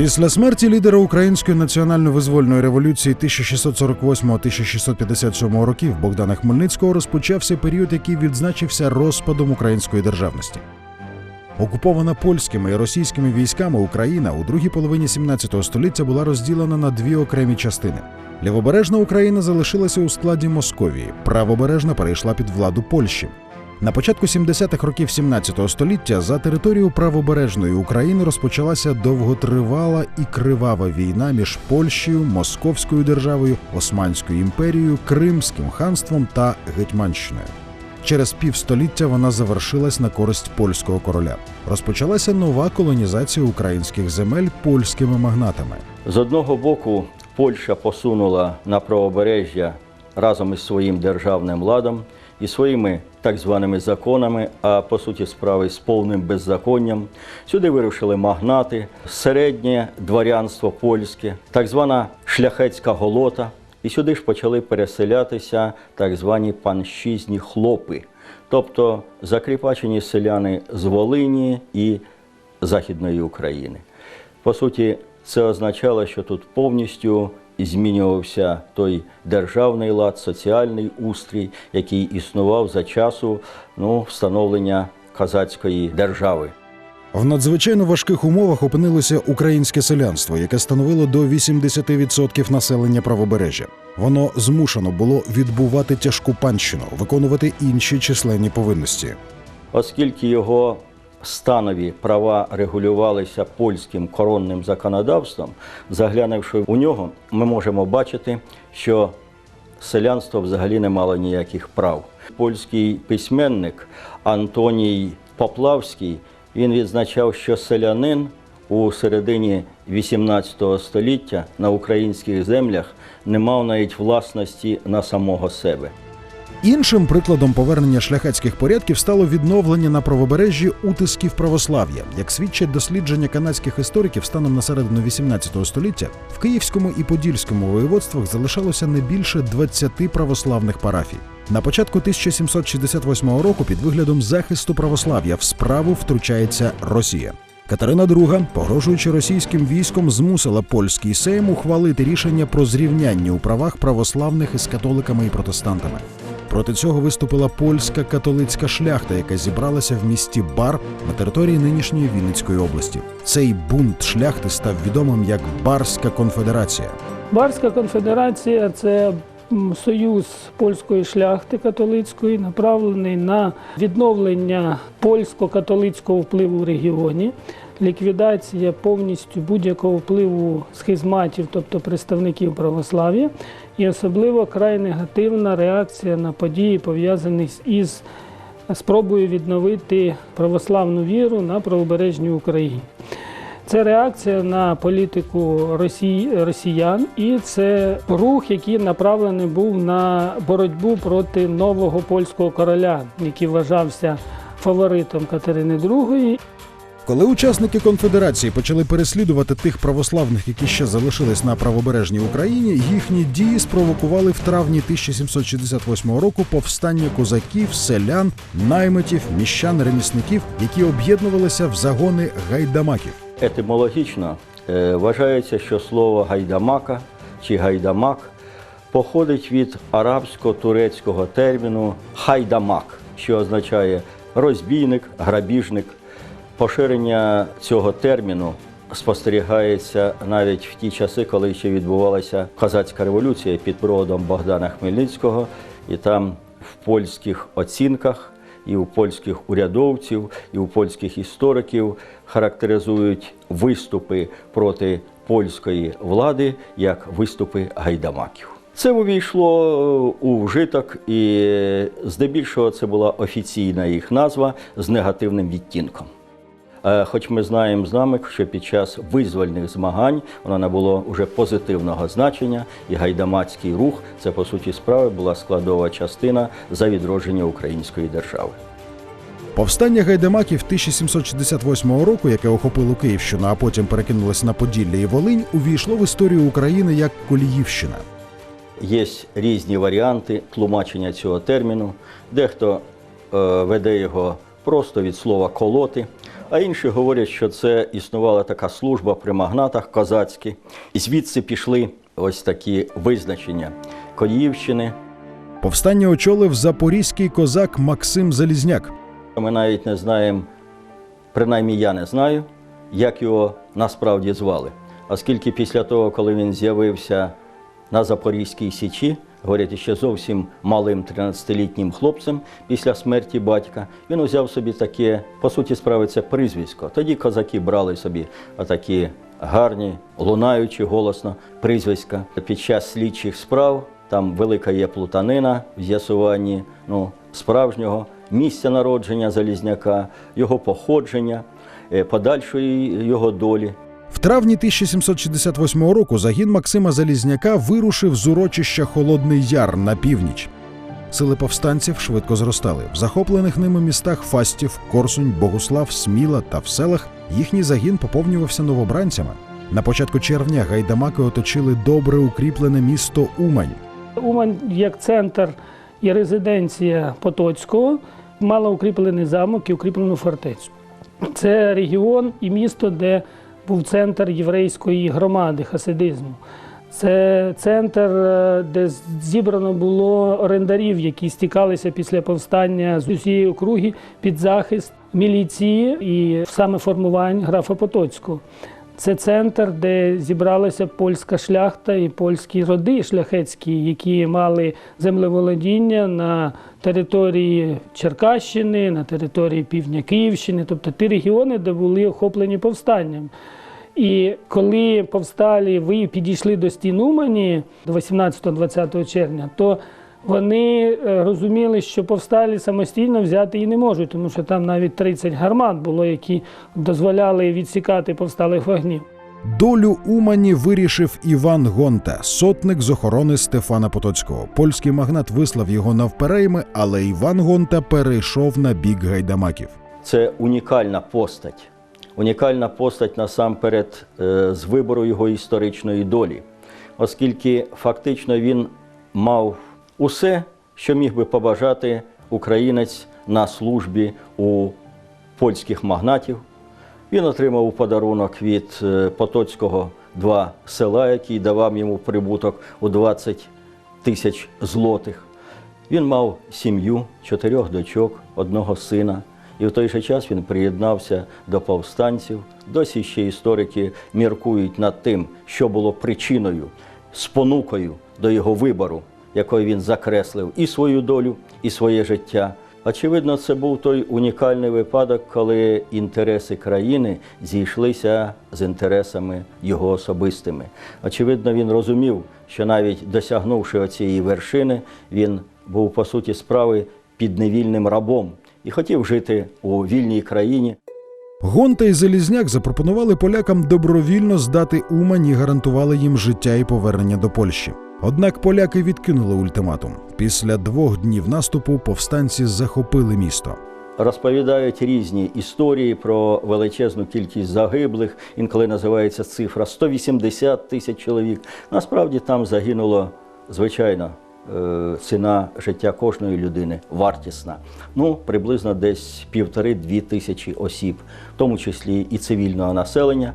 Після смерті лідера Української національно-визвольної революції 1648-1657 років Богдана Хмельницького розпочався період, який відзначився розпадом української державності. Окупована польськими і російськими військами Україна у другій половині 17 століття була розділена на дві окремі частини. Лівобережна Україна залишилася у складі Московії, правобережна перейшла під владу Польщі. На початку 70-х років 17 століття за територію правобережної України розпочалася довготривала і кривава війна між Польщею, Московською державою, Османською імперією, Кримським ханством та Гетьманщиною. Через півстоліття вона завершилась на користь польського короля. Розпочалася нова колонізація українських земель польськими магнатами. З одного боку, Польща посунула на правобережжя разом із своїм державним ладом і своїми так званими законами, а по суті справи з повним беззаконням. Сюди вирушили магнати, середнє дворянство польське, так звана шляхетська голота. І сюди ж почали переселятися так звані панщизні хлопи, тобто закріпачені селяни з Волині і Західної України. По суті, це означало, що тут повністю змінювався той державний лад, соціальний устрій, який існував за часу ну, встановлення козацької держави. В надзвичайно важких умовах опинилося українське селянство, яке становило до 80% населення правобережжя. Воно змушено було відбувати тяжку панщину, виконувати інші численні повинності. Оскільки його станові права регулювалися польським коронним законодавством, заглянувши у нього, ми можемо бачити, що селянство взагалі не мало ніяких прав. Польський письменник Антоній Поплавський він відзначав, що селянин у середині XVIII століття на українських землях не мав навіть власності на самого себе. Іншим прикладом повернення шляхетських порядків стало відновлення на правобережжі утисків православ'я. Як свідчать дослідження канадських істориків станом на середину 18 століття, в Київському і Подільському воєводствах залишалося не більше 20 православних парафій. На початку 1768 року під виглядом захисту православ'я в справу втручається Росія. Катерина II, погрожуючи російським військом, змусила польський сейм ухвалити рішення про зрівняння у правах православних із католиками і протестантами. Проти цього виступила польська католицька шляхта, яка зібралася в місті Бар на території нинішньої Вінницької області. Цей бунт шляхти став відомим як Барська конфедерація. Барська конфедерація це союз польської шляхти католицької, направлений на відновлення польсько-католицького впливу в регіоні, ліквідація повністю будь-якого впливу схизматів, тобто представників православ'я, і особливо край негативна реакція на події, пов'язані із спробою відновити православну віру на правобережній Україні. Це реакція на політику Росії, росіян, і це рух, який направлений був на боротьбу проти нового польського короля, який вважався фаворитом Катерини II. Коли учасники конфедерації почали переслідувати тих православних, які ще залишились на правобережній Україні, їхні дії спровокували в травні 1768 року повстання козаків, селян, наймитів, міщан, ремісників, які об'єднувалися в загони гайдамаків. Етимологічно е, вважається, що слово гайдамака чи гайдамак походить від арабсько-турецького терміну хайдамак, що означає розбійник, грабіжник. Поширення цього терміну спостерігається навіть в ті часи, коли ще відбувалася козацька революція під проводом Богдана Хмельницького, і там в польських оцінках і у польських урядовців, і у польських істориків характеризують виступи проти польської влади як виступи гайдамаків. Це увійшло у вжиток, і здебільшого це була офіційна їх назва з негативним відтінком. Е, Хоч ми знаємо з нами, що під час визвольних змагань воно набуло вже позитивного значення, і гайдамацький рух це по суті справи була складова частина за відродження української держави. Повстання гайдамаків 1768 року, яке охопило Київщину, а потім перекинулося на Поділля і Волинь, увійшло в історію України як Коліївщина. Є різні варіанти тлумачення цього терміну. Дехто е, веде його просто від слова колоти, А інші говорять, що це існувала така служба при магнатах козацькі. І звідси пішли ось такі визначення Коївщини. Повстання очолив запорізький козак Максим Залізняк. Ми навіть не знаємо, принаймні я не знаю, як його насправді звали. Оскільки після того, коли він з'явився на Запорізькій Січі, говорять, ще зовсім малим 13-літнім хлопцем після смерті батька, він узяв собі таке, по суті справи, це прізвисько. Тоді козаки брали собі отакі гарні, лунаючі голосно прізвиська. Під час слідчих справ там велика є плутанина в з'ясуванні ну, справжнього місця народження Залізняка, його походження, е, подальшої його долі. Травні 1768 року загін Максима Залізняка вирушив з урочища Холодний Яр на північ. Сили повстанців швидко зростали. В захоплених ними містах Фастів, Корсунь, Богуслав, Сміла та в селах їхній загін поповнювався новобранцями. На початку червня гайдамаки оточили добре укріплене місто Умань. Умань як центр і резиденція Потоцького мала укріплений замок і укріплену фортецю. Це регіон і місто, де був центр єврейської громади хасидизму. Це центр, е, де зібрано було орендарів, які стікалися після повстання з усієї округи під захист міліції і саме формувань графа Потоцького. Це центр, де зібралася польська шляхта і польські роди шляхетські, які мали землеволодіння на території Черкащини, на території півдня Київщини, тобто ті регіони, де були охоплені повстанням. І коли повсталі ви підійшли до стін Умані до 18-20 червня, то вони е, розуміли, що повсталі самостійно взяти і не можуть, тому що там навіть 30 гармат було, які дозволяли відсікати повсталих вогнів. Долю Умані вирішив Іван Гонта, сотник з охорони Стефана Потоцького. Польський магнат вислав його навперейми, але Іван Гонта перейшов на бік гайдамаків. Це унікальна постать. Унікальна постать насамперед е, з вибору його історичної долі, оскільки фактично він мав усе, що міг би побажати українець на службі у польських магнатів. Він отримав у подарунок від е, Потоцького два села, який давав йому прибуток у 20 тисяч злотих. Він мав сім'ю, чотирьох дочок, одного сина. І в той же час він приєднався до повстанців. Досі ще історики міркують над тим, що було причиною, спонукою до його вибору, якою він закреслив і свою долю, і своє життя. Очевидно, це був той унікальний випадок, коли інтереси країни зійшлися з інтересами його особистими. Очевидно, він розумів, що навіть досягнувши оцієї вершини, він був по суті справи підневільним рабом і хотів жити у вільній країні. Гонта і Залізняк запропонували полякам добровільно здати Умань і гарантували їм життя і повернення до Польщі. Однак поляки відкинули ультиматум. Після двох днів наступу повстанці захопили місто. Розповідають різні історії про величезну кількість загиблих. Інколи називається цифра 180 тисяч чоловік. Насправді там загинуло, звичайно, ціна життя кожної людини вартісна. Ну, приблизно десь півтори-дві тисячі осіб, в тому числі і цивільного населення.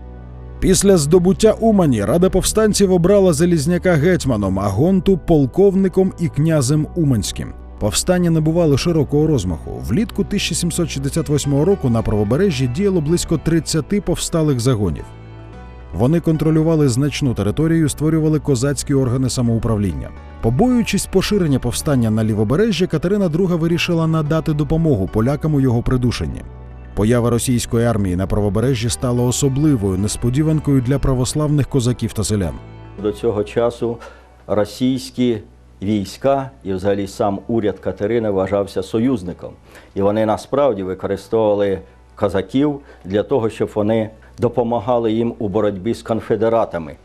Після здобуття Умані Рада повстанців обрала Залізняка гетьманом, а Гонту полковником і князем Уманським. Повстання набувало широкого розмаху. Влітку 1768 року на правобережжі діяло близько 30 повсталих загонів. Вони контролювали значну територію, створювали козацькі органи самоуправління. Побоюючись поширення повстання на лівобережжі, Катерина II вирішила надати допомогу полякам у його придушенні. Поява російської армії на правобережжі стала особливою несподіванкою для православних козаків та селян. До цього часу російські війська і взагалі сам уряд Катерини вважався союзником. І вони насправді використовували козаків для того, щоб вони допомагали їм у боротьбі з конфедератами.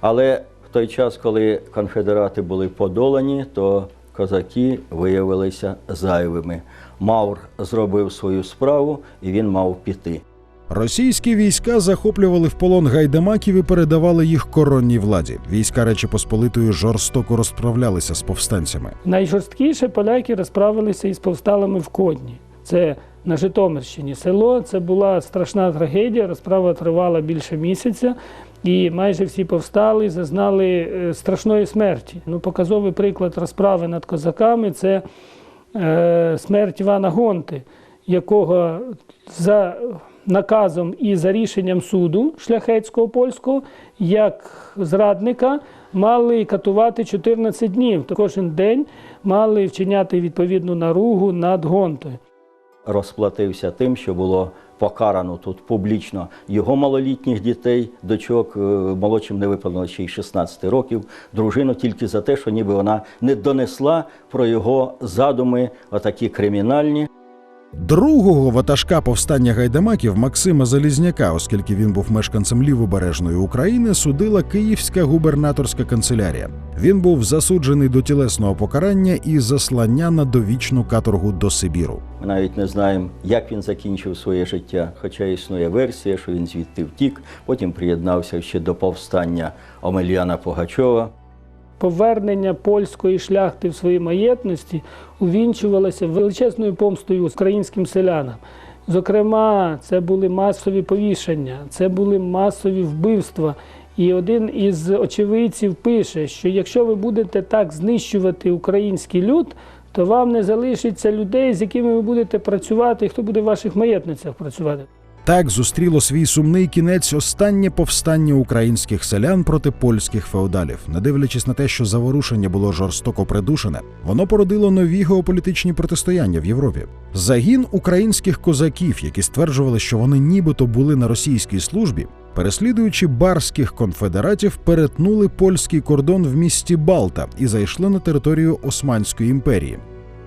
Але в той час, коли конфедерати були подолані, то козаки виявилися зайвими. Маур зробив свою справу і він мав піти. Російські війська захоплювали в полон гайдамаків і передавали їх коронній владі. Війська Речі Посполитої жорстоко розправлялися з повстанцями. Найжорсткіше поляки розправилися із повсталими в Кодні. Це на Житомирщині. Село це була страшна трагедія. Розправа тривала більше місяця, і майже всі повстали, зазнали е, страшної смерті. Ну, показовий приклад розправи над козаками це е, смерть Івана Гонти, якого за наказом і за рішенням суду шляхетського польського, як зрадника, мали катувати 14 днів. То Кожен день мали вчиняти відповідну наругу над Гонтою. Розплатився тим, що було покарано тут публічно його малолітніх дітей, дочок е, молодшим не виповнило ще й 16 років, дружину тільки за те, що ніби вона не донесла про його задуми, отакі кримінальні. Другого ватажка повстання гайдамаків Максима Залізняка, оскільки він був мешканцем лівобережної України, судила Київська губернаторська канцелярія. Він був засуджений до тілесного покарання і заслання на довічну каторгу до Сибіру. Ми навіть не знаємо, як він закінчив своє життя. Хоча існує версія, що він звідти втік, потім приєднався ще до повстання Омельяна Погачова. Повернення польської шляхти в свої маєтності увінчувалося величезною помстою українським селянам. Зокрема, це були масові повішення, це були масові вбивства. І один із очевидців пише, що якщо ви будете так знищувати український люд, то вам не залишиться людей, з якими ви будете працювати, і хто буде в ваших маєтницях працювати. Так зустріло свій сумний кінець останнє повстання українських селян проти польських феодалів. Не дивлячись на те, що заворушення було жорстоко придушене, воно породило нові геополітичні протистояння в Європі. Загін українських козаків, які стверджували, що вони нібито були на російській службі, переслідуючи барських конфедератів, перетнули польський кордон в місті Балта і зайшли на територію Османської імперії.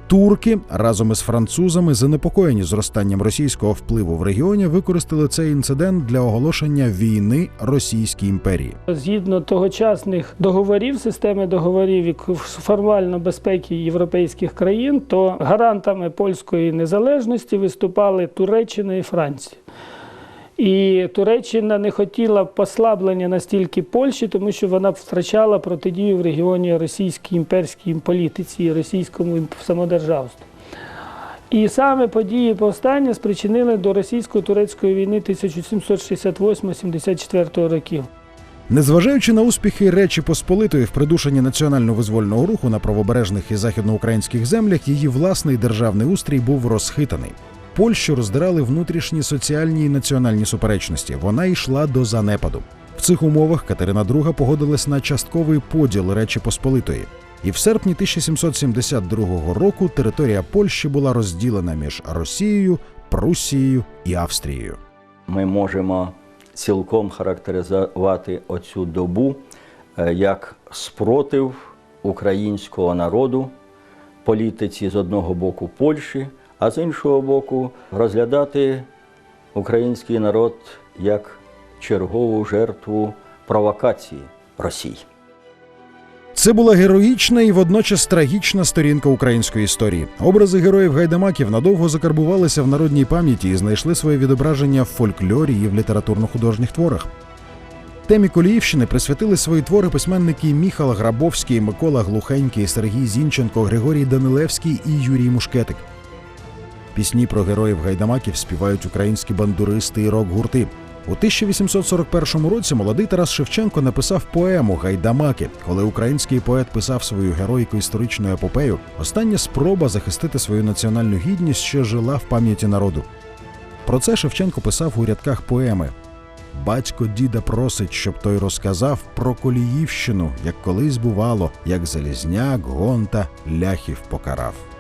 Турки разом із французами, занепокоєні зростанням російського впливу в регіоні, використали цей інцидент для оголошення війни Російській імперії. Згідно тогочасних договорів, системи договорів формально безпеки європейських країн, то гарантами польської незалежності виступали Туреччина і Франція. І Туреччина не хотіла послаблення настільки Польщі, тому що вона втрачала протидію в регіоні російській імперській політиці і російському самодержавству. І саме події повстання спричинили до російсько-турецької війни 1768-74 років. Незважаючи на успіхи Речі Посполитої в придушенні національно-визвольного руху на правобережних і західноукраїнських землях, її власний державний устрій був розхитаний. Польщу роздирали внутрішні соціальні і національні суперечності. Вона йшла до занепаду. В цих умовах Катерина II погодилась на частковий поділ Речі Посполитої. І в серпні 1772 року територія Польщі була розділена між Росією, Прусією і Австрією. Ми можемо цілком характеризувати оцю добу е, як спротив українського народу політиці з одного боку Польщі, а з іншого боку розглядати український народ як чергову жертву провокації Росії. Це була героїчна і водночас трагічна сторінка української історії. Образи героїв гайдамаків надовго закарбувалися в народній пам'яті і знайшли своє відображення в фольклорі і в літературно-художніх творах. Темі Коліївщини присвятили свої твори письменники Міхал Грабовський, Микола Глухенький, Сергій Зінченко, Григорій Данилевський і Юрій Мушкетик. Пісні про героїв гайдамаків співають українські бандуристи і рок-гурти. У 1841 році молодий Тарас Шевченко написав поему Гайдамаки, коли український поет писав свою героїку історичну епопею. Остання спроба захистити свою національну гідність ще жила в пам'яті народу. Про це Шевченко писав у рядках поеми. Батько діда просить, щоб той розказав про Коліївщину, як колись бувало, як Залізняк, Гонта, ляхів покарав.